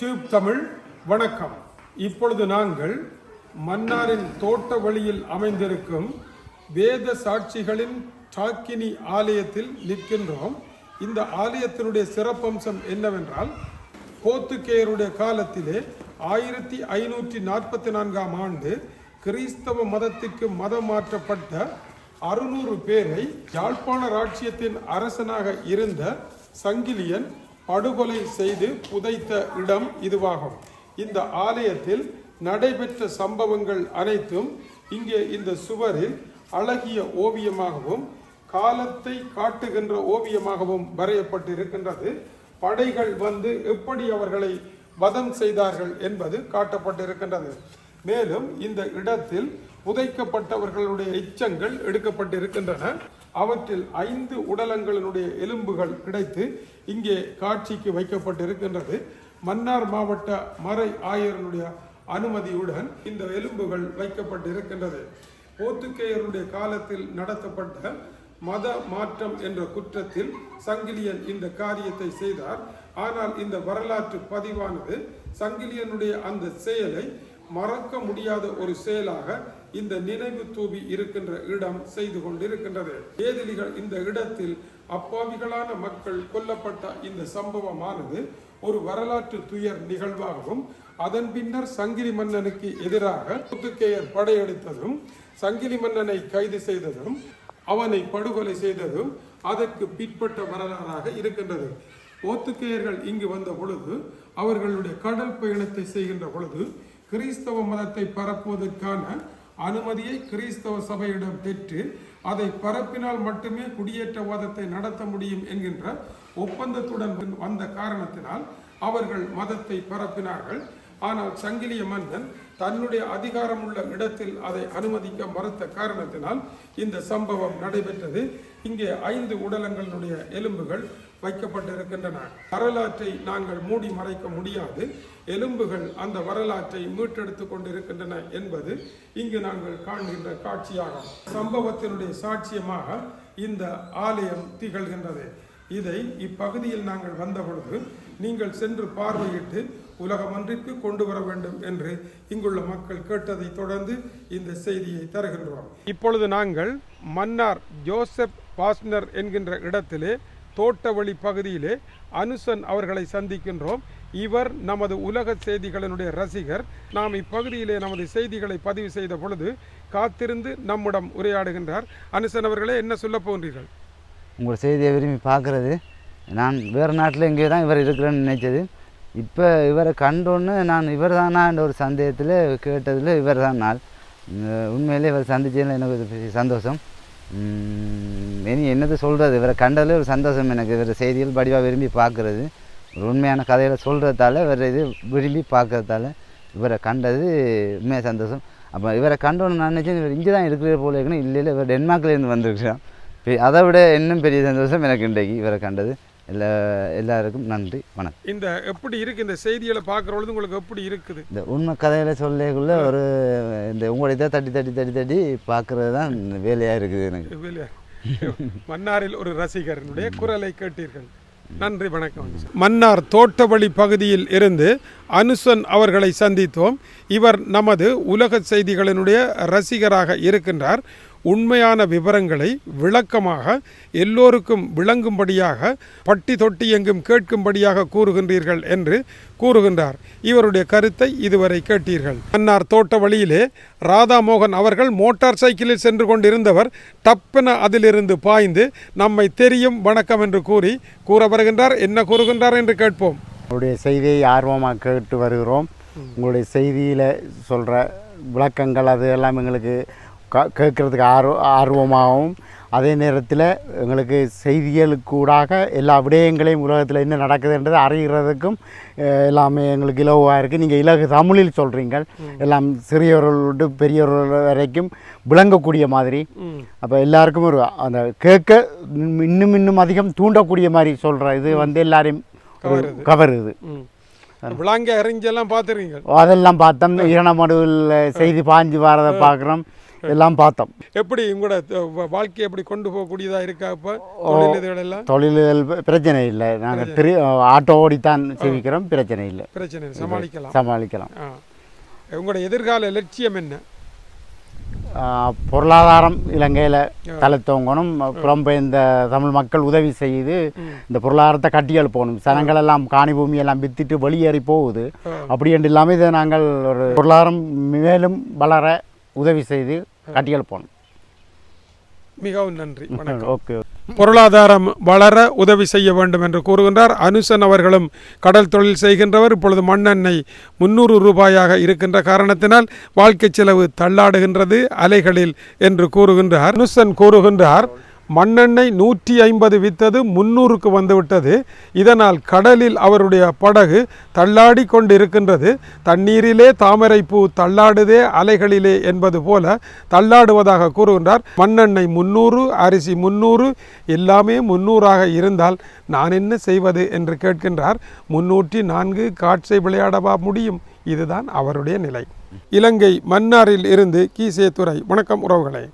Tube Tamil வணக்கம். இப்பொழுது நாங்கள் மன்னாரின் தோட்ட வழியில் அமைந்திருக்கும் வேத சாட்சிகளின் டாக்கினி ஆலயத்தில் நிற்கின்றோம். இந்த ஆலயத்தினுடைய சிறப்பம்சம் என்னவென்றால் போத்துக்கேயருடைய காலத்திலே ஆயிரத்தி ஐநூற்றி நாற்பத்தி நான்காம் ஆண்டு கிறிஸ்தவ மதத்துக்கு மதம் மாற்றப்பட்ட அறுநூறு பேரை யாழ்ப்பாண ராட்சியத்தின் அரசனாக இருந்த சங்கிலியன் படுகொலை செய்து புதைத்த இடம் இதுவாகும். இந்த ஆலயத்தில் நடைபெற்ற சம்பவங்கள் அனைத்தும் இங்கே இந்த சுவரில் அழகிய ஓவியமாகவும் காலத்தை காட்டுகின்ற ஓவியமாகவும் வரையப்பட்டிருக்கின்றது. படைகள் வந்து எப்படி அவர்களை வதம் செய்தார்கள் என்பது காட்டப்பட்டிருக்கின்றது. மேலும் இந்த இடத்தில் புதைக்கப்பட்டவர்களுடைய எச்சங்கள் எடுக்கப்பட்டிருக்கின்றன. அவற்றில் ஐந்து உடலங்களினுடைய எலும்புகள் கிடைத்து இங்கே காட்சிக்கு வைக்கப்பட்டிருக்கின்றது. மன்னார் மாவட்ட மறை ஆயரனுடைய அனுமதியுடன் இந்த எலும்புகள் வைக்கப்பட்டிருக்கின்றது. போத்துக்கேயருடைய காலத்தில் நடத்தப்பட்ட மத மாற்றம் என்ற குற்றத்தில் சங்கிலியன் இந்த காரியத்தை செய்தார். ஆனால் இந்த வரலாற்று பதிவானது சங்கிலியனுடைய அந்த செயலை மறக்க முடியாத ஒரு செயலாக இந்த நினைவு தூவி இருக்கின்ற இடம் செய்து கொண்டிருக்கின்றது. வேதிலிகள் இந்த இடத்தில் அப்பாவிகளான மக்கள் கொல்லப்பட்ட இந்த சம்பவமானது ஒரு வரலாற்று துயர் நிகழ்வாகவும் அதன் பின்னர் சங்கிலி மன்னனுக்கு எதிராக புத்துக்கேயர் படையெடுத்ததும் சங்கிலி மன்னனை கைது செய்ததும் அவனை படுகொலை செய்ததும் அதற்கு பிற்பட்ட வரலாறாக இருக்கின்றது. போர்த்துகேயர்கள் இங்கு வந்த பொழுது அவர்களுடைய கடல் பயணத்தை செய்கின்ற பொழுது கிறிஸ்தவ மதத்தை பரப்புவதற்கான அனுமதியை கிறிஸ்தவ சபையிடம் பெற்று அதை பரப்பினால் மட்டுமே குடியேற்றவாதத்தை நடத்த முடியும் என்கின்ற ஒப்பந்தத்துடன் வந்த காரணத்தினால் அவர்கள் மதத்தை பரப்பினார்கள். ஆனால் சங்கிலிய மன்னன் தன்னுடைய அதிகாரம் உள்ள இடத்தில் அதை அனுமதிக்க மறுத்த காரணத்தினால் இந்த சம்பவம் நடைபெற்றது. இங்கே ஐந்து உடலங்களுடைய எலும்புகள் வைக்கப்பட்டிருக்கின்றன. வரலாற்றை நாங்கள் மூடி மறைக்க முடியாது. எலும்புகள் அந்த வரலாற்றை மீட்டெடுத்து கொண்டிருக்கின்றன என்பது இங்கு நாங்கள் காண்கின்ற காட்சியாகும். சம்பவத்தினுடைய சாட்சியமாக இந்த ஆலயம் திகழ்கின்றது. இதை இப்பகுதியில் நாங்கள் வந்த பொழுது நீங்கள் சென்று பார்வையிட்டு உலகமன்றிற்கு கொண்டு வர வேண்டும் என்று இங்குள்ள மக்கள் கேட்டதை தொடர்ந்து இந்த செய்தியை தருகின்றோம். இப்பொழுது நாங்கள் மன்னார் ஜோசப் பாஸ்னர் என்கின்ற இடத்திலே தோட்டவழி பகுதியிலே அனுசன் அவர்களை சந்திக்கின்றோம். இவர் நமது உலக செய்திகளினுடைய ரசிகர். நாம் இப்பகுதியிலே நமது செய்திகளை பதிவு செய்த பொழுது காத்திருந்து நம்மிடம் உரையாடுகின்றார். அனுசன் அவர்களே என்ன சொல்ல போன்றீர்கள் உங்கள் செய்தியை விரும்பி பார்க்கறது. நான் வேறு நாட்டில் எங்கேயோ தான் இவர் இருக்கிறேன்னு நினச்சது. இப்போ இவரை கண்டோன்னு நான் இவர் தானான்ற ஒரு சந்தேகத்தில் கேட்டதில் இவர் தான் நாள் உண்மையிலே இவர் சந்திச்சதில் எனக்கு ஒரு பெரிய சந்தோஷம். இனி என்னது சொல்கிறது இவரை கண்டதில் ஒரு சந்தோஷம் எனக்கு. இவர் செய்திகள் படிவாக விரும்பி பார்க்குறது. ஒரு உண்மையான கதையில் சொல்கிறதால இவர் இது விரும்பி பார்க்கறதால இவரை கண்டது உண்மையாக சந்தோஷம். அப்போ இவரை கண்டோன்னு நான் நினச்சேன் இவர் இங்கே தான் இருக்கிற போல இருக்குன்னு. இல்லை இல்லை இவர் டென்மார்க்லேருந்து வந்திருக்கிறான் அதை விட இன்னும் பெரிய சந்தோஷம் எனக்கு இன்றைக்கு இவரை கண்டது. எல்லா எல்லாருக்கும் நன்றி வணக்கம். இந்த எப்படி இருக்கு இந்த செய்திகளை பார்க்குற பொழுது உங்களுக்கு எப்படி இருக்குது? இந்த உண்மை கதையில சொல்லக்குள்ள ஒரு இந்த உங்களுடைய இதை தட்டி தட்டி தட்டி தட்டி பார்க்குறது தான் வேலையாக இருக்குது எனக்கு. வெளியே மன்னாரில் ஒரு ரசிகரனுடைய குரலை கேட்டீர்கள். நன்றி வணக்கம். மன்னார் தோட்டவழி பகுதியில் இருந்து அனுசன் அவர்களை சந்தித்தோம். இவர் நமது உலக செய்திகளினுடைய ரசிகராக இருக்கின்றார். உண்மையான விவரங்களை விளக்கமாக எல்லோருக்கும் விளங்கும்படியாக பட்டி தொட்டி எங்கும் கேட்கும்படியாக கூறுகின்றீர்கள் என்று கூறுகின்றார். இவருடைய கருத்தை இதுவரை கேட்டீர்கள். மன்னார் தோட்ட வழியிலே ராதாமோகன் அவர்கள் மோட்டார் சைக்கிளில் சென்று கொண்டிருந்தவர் டப்பென அதிலிருந்து பாய்ந்து நம்மை தெரியும் வணக்கம் என்று கூறி கூற வருகின்றார். என்ன கூறுகின்றார் என்று கேட்போம். உங்களுடைய செய்தியை ஆர்வமாக கேட்டு வருகிறோம். உங்களுடைய செய்தியில் சொல்கிற விளக்கங்கள் அது எல்லாம் எங்களுக்கு கேட்குறதுக்கு ஆர்வ ஆர்வமாகவும் அதே நேரத்தில் எங்களுக்கு செய்திகளுக்கூடாக எல்லா விடயங்களையும் உலகத்தில் என்ன நடக்குதுன்றது அறிகிறதுக்கும் எல்லாமே எங்களுக்கு இலவாக இருக்குது நீங்கள் இலகு தமிழில் சொல்கிறீங்க எல்லாம் சிறியவர்களோடு பெரியவர்கள் வரைக்கும் விளங்கக்கூடிய மாதிரி. அப்போ எல்லாருக்கும் ஒரு அந்த கேட்க இன்னும் இன்னும் அதிகம் தூண்டக்கூடிய மாதிரி சொல்கிற இது வந்து எல்லாரையும் ஒரு கவருது. விளாங்க அறிஞ்செல்லாம் பார்த்துருக்கீங்க. அதெல்லாம் பார்த்தோம். ஈரணமடுவில் செய்தி பாஞ்சு வரதை பார்க்குறோம் எல்லாம் பார்த்தோம். எப்படி உங்களோட வாழ்க்கையை எப்படி கொண்டு போகக்கூடியதா இருக்கா இப்போ தொழில் பிரச்சனை இல்லை. நாங்கள் திரு ஆட்டோ ஓடித்தான் சேவிக்கிறோம். பிரச்சனை இல்லை. பிரச்சனை சமாளிக்கலாம். சமாளிக்கலாம். உங்களோட எதிர்கால லட்சியம் என்ன? பொருளாதாரம் இலங்கையில் தலை தோங்கணும். புலம்பெயர்ந்த தமிழ் மக்கள் உதவி செய்து இந்த பொருளாதாரத்தை கட்டி எழுப்பணும் சனங்கள் எல்லாம் காணி பூமி எல்லாம் வித்துட்டு வெளியேறி போகுது. அப்படி என்று இல்லாமல் இதை நாங்கள் ஒரு பொருளாதாரம் மேலும் வளர உதவி செய்து கட்டி எழுப்பணும் மிகவும் நன்றி. வணக்கம். ஓகே பொருளாதாரம் வளர உதவி செய்ய வேண்டும் என்று கூறுகின்றார். அனுசன் அவர்களும் கடல் தொழில் செய்கின்றவர். இப்பொழுது மண்ணெண்ணெய் முன்னூறு ரூபாயாக இருக்கின்ற காரணத்தினால் வாழ்க்கை செலவு தள்ளாடுகின்றது அலைகளில் என்று கூறுகின்றார். அனுசன் கூறுகின்றார் மண்ணெண்ணெய் நூற்றி ஐம்பது வித்தது முன்னூறுக்கு வந்துவிட்டது. இதனால் கடலில் அவருடைய படகு தள்ளாடி கொண்டிருக்கின்றது. தண்ணீரிலே தாமரை பூ தள்ளாடுதே அலைகளிலே என்பது போல தள்ளாடுவதாக கூறுகின்றார். மண்ணெண்ணெய் முன்னூறு அரிசி முன்னூறு எல்லாமே முன்னூறாக இருந்தால் நான் என்ன செய்வது என்று கேட்கின்றார். முன்னூற்றி நான்கு காட்சை விளையாடவா முடியும்? இதுதான் அவருடைய நிலை. இலங்கை மன்னாரில் இருந்து கீசே துறை வணக்கம் உறவுகளே.